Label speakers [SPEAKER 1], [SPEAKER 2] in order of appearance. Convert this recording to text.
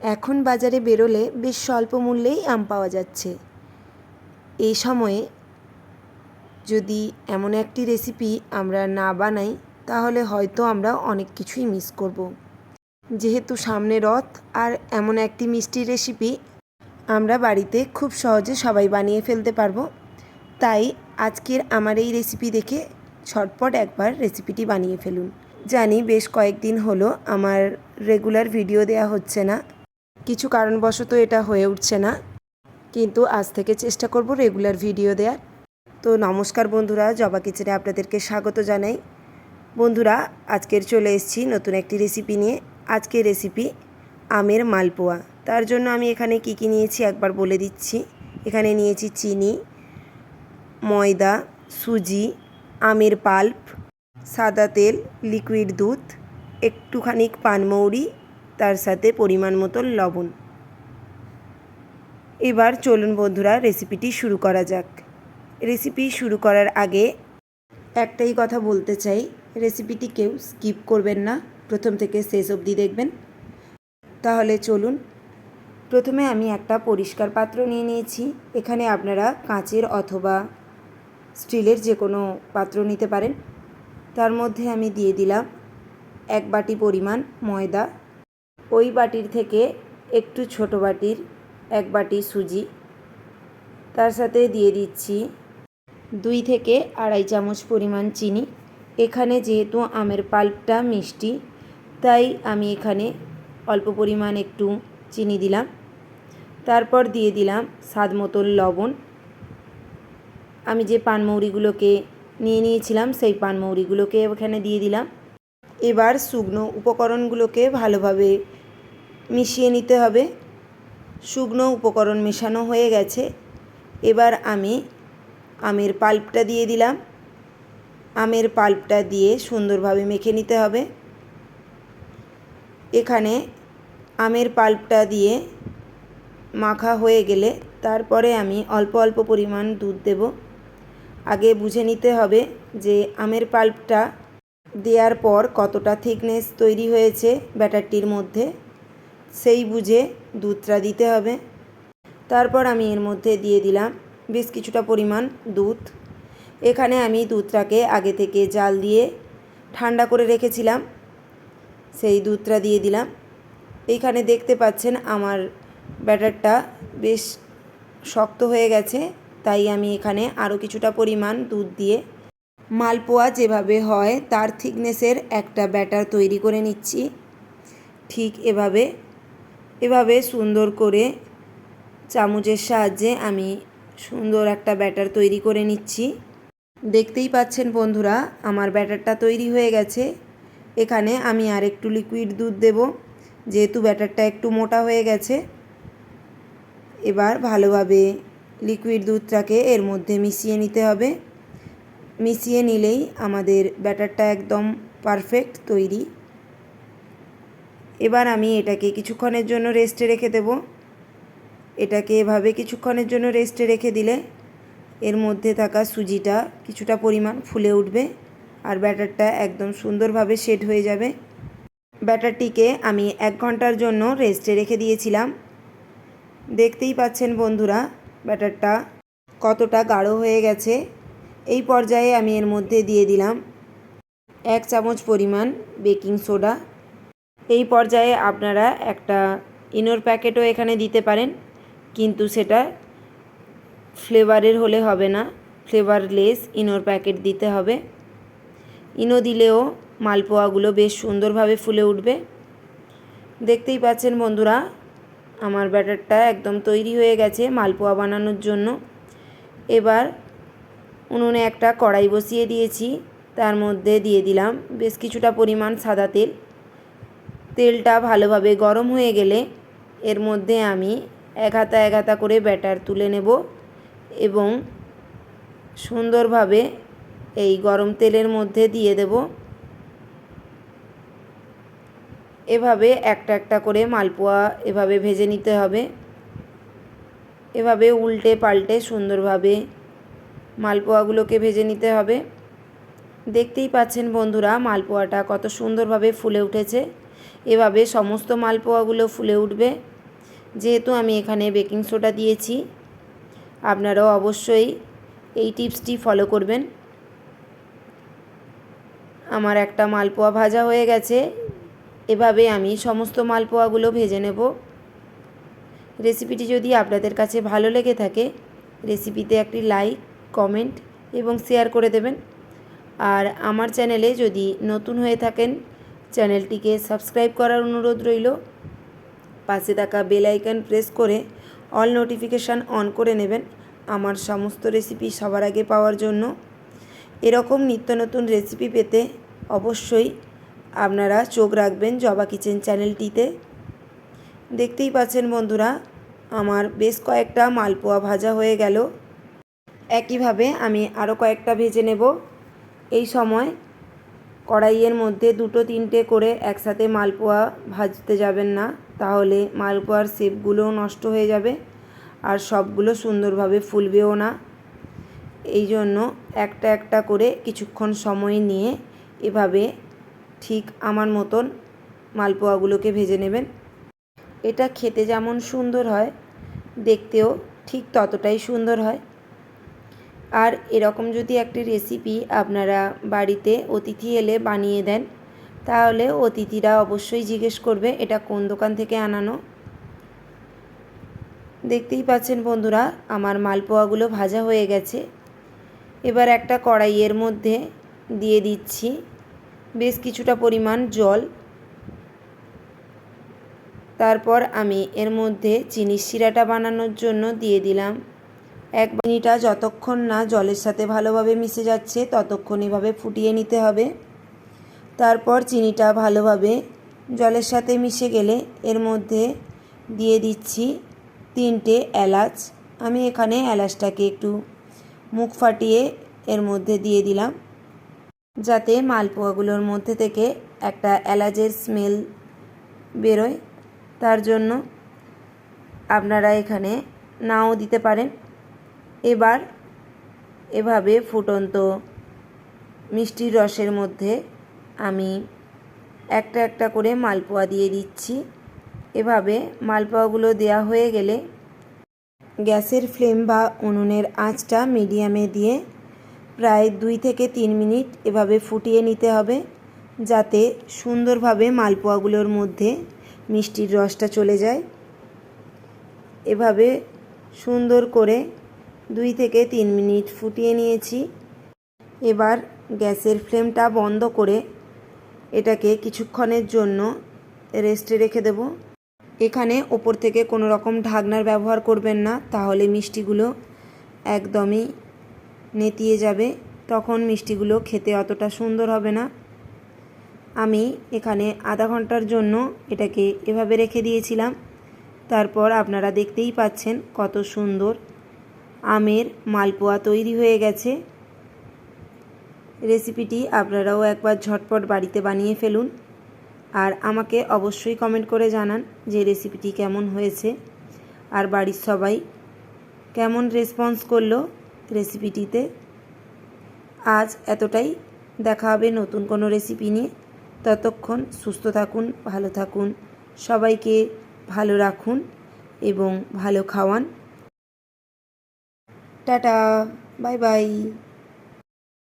[SPEAKER 1] এখন বাজারে বেরোলে বেশ স্বল্প মূল্যেই আম পাওয়া যাচ্ছে এই সময়ে যদি এমন একটি রেসিপি আমরা না বানাই, তাহলে হয়তো আমরা অনেক কিছুই মিস করব। যেহেতু সামনে রথ আর এমন একটি মিষ্টি রেসিপি আমরা বাড়িতে খুব সহজে সবাই বানিয়ে ফেলতে পারব, তাই আজকের আমার এই রেসিপি দেখে ছটপট একবার রেসিপিটি বানিয়ে ফেলুন জানি বেশ কয়েকদিন হলো আমার রেগুলার ভিডিও দেওয়া হচ্ছে না কিছু কারণবশত এটা হয়ে উঠছে না। কিন্তু আজ থেকে চেষ্টা করব রেগুলার ভিডিও দেওয়ার তো নমস্কার বন্ধুরা, জবা কিচেনে আপনাদেরকে স্বাগত জানাই। বন্ধুরা, আজকের চলে এসেছি নতুন একটি রেসিপি নিয়ে। আজকের রেসিপি আমের মালপোয়া। তার জন্য আমি এখানে কি কি নিয়েছি একবার বলে দিচ্ছি। এখানে নিয়েছি চিনি, ময়দা, সুজি, আমের পাল্প, সাদা তেল লিকুইড দুধ, একটুখানি পানমৌরি তার সাথে পরিমাণ মতো লবণ। এবার চলুন বন্ধুরা রেসিপিটি শুরু করা যাক। রেসিপি শুরু করার আগে একটাই কথা বলতে চাই রেসিপিটি কেউ স্কিপ করবেন না, প্রথম থেকে শেষ অবধি দেখবেন। তাহলে চলুন, প্রথমে আমি একটা পরিষ্কার পাত্র নিয়ে নিয়েছি। এখানে আপনারা কাঁচের অথবা স্টিলের যে কোনো পাত্র নিতে পারেন। তার মধ্যে আমি দিয়ে দিলাম এক বাটি পরিমাণ ময়দা ওই বাটির থেকে একটু ছোট বাটির এক বাটি সুজি। তার সাথে দিয়ে দিচ্ছি দুই থেকে আড়াই চামচ পরিমাণ চিনি। এখানে যেহেতু আমের পাল্পটা মিষ্টি, তাই আমি এখানে অল্প পরিমাণ একটু চিনি দিলাম। তারপর দিয়ে দিলাম স্বাদ মতো লবণ। আমি যে পানমৌরিগুলোকে নিয়ে নিয়েছিলাম, সেই পানমৌরিগুলোকে এখানে দিয়ে দিলাম। এবার শুকনো উপকরণগুলোকে ভালোভাবে মিশিয়ে নিতে হবে। শুকনো উপকরণ মেশানো হয়ে গেছে। এবার আমি আমের পাল্পটা দিয়ে দিলাম। আমের পাল্পটা দিয়ে সুন্দরভাবে মেখে নিতে হবে। এখানে আমের পাল্পটা দিয়ে মাখা হয়ে গেলে তারপরে আমি অল্প অল্প পরিমাণ দুধ দেব। আগে বুঝে নিতে হবে যে আমের পাল্পটা দেওয়ার পর কতটা থিকনেস তৈরি হয়েছে ব্যাটারটির মধ্যে। সেই বুঝে দুধটা দিতে হবে। তারপর আমি এর মধ্যে দিয়ে দিলাম বেশ কিছুটা পরিমাণ দুধ। এখানে আমি দুধটাকে আগে থেকে জাল দিয়ে ঠান্ডা করে রেখেছিলাম। সেই দুধটা দিয়ে দিলাম। এইখানে দেখতে পাচ্ছেন আমার ব্যাটারটা বেশ শক্ত হয়ে গেছে, তাই আমি এখানে আরও কিছুটা পরিমাণ দুধ দিয়ে মালপোয়া যেভাবে হয় তার থিকনেসের একটা ব্যাটার তৈরি করে নিচ্ছি। ঠিক এভাবে এভাবে সুন্দর করে চামচের সাহায্যে আমি সুন্দর একটা ব্যাটার তৈরি করে নিচ্ছি। দেখতেই পাচ্ছেন বন্ধুরা, আমার ব্যাটারটা তৈরি হয়ে গেছে। এখানে আমি আর একটু লিকুইড দুধ দেব, যেহেতু ব্যাটারটা একটু মোটা হয়ে গেছে। এবার ভালোভাবে লিকুইড দুধটাকে এর মধ্যে মিশিয়ে নিতে হবে। মিশিয়ে নিলেই আমাদের ব্যাটারটা একদম পারফেক্ট তৈরি এবার আমি এটাকে কিছুক্ষণের জন্য রেস্টে রেখে দেব। এটাকে এভাবে কিছুক্ষণের জন্য রেস্টে রেখে দিলে এর মধ্যে থাকা সুজিটা কিছুটা পরিমাণ ফুলে উঠবে আর ব্যাটারটা একদম সুন্দরভাবে সেট হয়ে যাবে। ব্যাটারটিকে আমি এক ঘণ্টার জন্য রেস্টে রেখে দিয়েছিলাম। দেখতেই পাচ্ছেন বন্ধুরা, ব্যাটারটা কতটা গাঢ় হয়ে গেছে। এই পর্যায়ে আমি এর মধ্যে দিয়ে দিলাম এক চামচ পরিমাণ বেকিং সোডা। এই পর্যায়ে আপনারা একটা ইনোর প্যাকেটও এখানে দিতে পারেন, কিন্তু সেটা ফ্লেভারের হলে হবে না ফ্লেভারলেস ইনোর প্যাকেট দিতে হবে। ইনো দিলেও মালপোয়াগুলো বেশ সুন্দরভাবে ফুলে উঠবে। দেখতেই পাচ্ছেন বন্ধুরা, আমার ব্যাটারটা একদম তৈরি হয়ে গেছে মালপোয়া বানানোর জন্য। এবার উনুনে একটা কড়াই বসিয়ে দিয়েছি, তার মধ্যে দিয়ে দিলাম বেশ কিছুটা পরিমাণ সাদা তেল। তেলটা ভালোভাবে গরম হয়ে গেলে এর মধ্যে আমি এক হাতা এক হাতা করে ব্যাটার তুলে নেব এবং সুন্দরভাবে এই গরম তেলের মধ্যে দিয়ে দেব। এভাবে একটা একটা করে মালপোয়া এভাবে ভেজে নিতে হবে। এভাবে উল্টে পাল্টে সুন্দরভাবে মালপোয়াগুলোকে ভেজে নিতে হবে। দেখতেই পাচ্ছেন বন্ধুরা, মালপোয়াটা কত সুন্দরভাবে ফুলে উঠেছে। এভাবে সমস্ত মালপোয়াগুলো ফুলে উঠবে। যেহেতু আমি এখানে বেকিং সোডা দিয়েছি, আপনারাও অবশ্যই এই টিপসটি ফলো করবেন। আমার একটা মালপোয়া ভাজা হয়ে গেছে, এভাবে আমি সমস্ত মালপোয়াগুলো ভেজে নেব। রেসিপিটি যদি আপনাদের কাছে ভালো লেগে থাকে, রেসিপিতে একটি লাইক, কমেন্ট এবং শেয়ার করে দেবেন। আর আমার চ্যানেলে যদি নতুন হয়ে থাকেন চ্যানেলটিকে সাবস্ক্রাইব করার অনুরোধ রইল। পাশে থাকা বেল আইকন প্রেস করে অল নোটিফিকেশান অন করে নেবেন আমার সমস্ত রেসিপি সবার আগে পাওয়ার জন্য। এরকম নিত্য নতুন রেসিপি পেতে অবশ্যই আপনারা চোখ রাখবেন জবা কিচেন চ্যানেলটিতে। দেখতেই পাচ্ছেন বন্ধুরা, আমার বেশ কয়েকটা মালপোয়া ভাজা হয়ে গেল। একইভাবে আমি আরও কয়েকটা ভেজে নেব। এই সময় কড়াইয়ের মধ্যে দুটো তিনটে করে একসাথে মালপোয়া ভাজতে যাবেন না, তাহলে মালপোয়ার শেপগুলোও নষ্ট হয়ে যাবে আর সবগুলো সুন্দরভাবে ফুলবেও না। এই জন্য একটা একটা করে কিছুক্ষণ সময় নিয়ে এভাবে ঠিক আমার মতন মালপোয়াগুলোকে ভেজে নেবেন। এটা খেতে যেমন সুন্দর হয়, দেখতেও ঠিক ততটাই সুন্দর হয়। আর এরকম যদি একটি রেসিপি আপনারা বাড়িতে অতিথি এলে বানিয়ে দেন, তাহলে অতিথিরা অবশ্যই জিজ্ঞেস করবে, এটা কোন দোকান থেকে আনানো? দেখতেই পাচ্ছেন বন্ধুরা, আমার মালপোয়াগুলো ভাজা হয়ে গেছে। এবার একটা কড়াইয়ের মধ্যে দিয়ে দিচ্ছি বেশ কিছুটা পরিমাণ জল। তারপর আমি এর মধ্যে চিনির শিরাটা বানানোর জন্য দিয়ে দিলাম। এক চিনিটা যতক্ষণ না জলের সাথে ভালোভাবে মিশে যাচ্ছে ততক্ষণ এভাবে ফুটিয়ে নিতে হবে। তারপর চিনিটা ভালোভাবে জলের সাথে মিশে গেলে এর মধ্যে দিয়ে দিচ্ছি তিনটে এলাচ। আমি এখানে এলাচটাকে একটু মুখ ফাটিয়ে এর মধ্যে দিয়ে দিলাম, যাতে মালপোয়াগুলোর মধ্যে থেকে একটা এলাচের স্মেল বেরোয়। তার জন্য আপনারা এখানে নাও দিতে পারেন। এবার এভাবে ফুটন্ত মিষ্টির রসের মধ্যে আমি একটা একটা করে মালপোয়া দিয়ে দিচ্ছি। এভাবে মালপোয়াগুলো দেয়া হয়ে গেলে গ্যাসের ফ্লেম বা উনুনের আঁচটা মিডিয়ামে দিয়ে প্রায় দুই থেকে তিন মিনিট এভাবে ফুটিয়ে নিতে হবে যাতে সুন্দরভাবে মালপোয়াগুলোর মধ্যে মিষ্টির রসটা চলে যায়। এভাবে সুন্দর করে দুই থেকে তিন মিনিট ফুটিয়ে নিয়েছি। এবার গ্যাসের ফ্লেমটা বন্ধ করে এটাকে কিছুক্ষণের জন্য রেস্টে রেখে দেব। এখানে ওপর থেকে কোনো রকম ঢাকনার ব্যবহার করবেন না, তাহলে মিষ্টিগুলো একদমই নেতিয়ে যাবে। তখন মিষ্টিগুলো খেতে অতটা সুন্দর হবে না। আমি এখানে আধা ঘণ্টার জন্য এটাকে এভাবে রেখে দিয়েছিলাম। তারপর আপনারা দেখতেই পাচ্ছেন কত সুন্দর আমের মালপোয়া তৈরি হয়ে গেছে। রেসিপিটি আপনারাও একবার ঝটপট বাড়িতে বানিয়ে ফেলুন আর আমাকে অবশ্যই কমেন্ট করে জানান যে রেসিপিটি কেমন হয়েছে আর বাড়ির সবাই কেমন রেসপন্স করল রেসিপিটিতে। আজ এতটাই। দেখা হবে নতুন কোনো রেসিপি নিয়ে। ততক্ষণ সুস্থ থাকুন, ভালো থাকুন, সবাইকে ভালো রাখুন এবং ভালো খাওয়ান। Tata bye bye.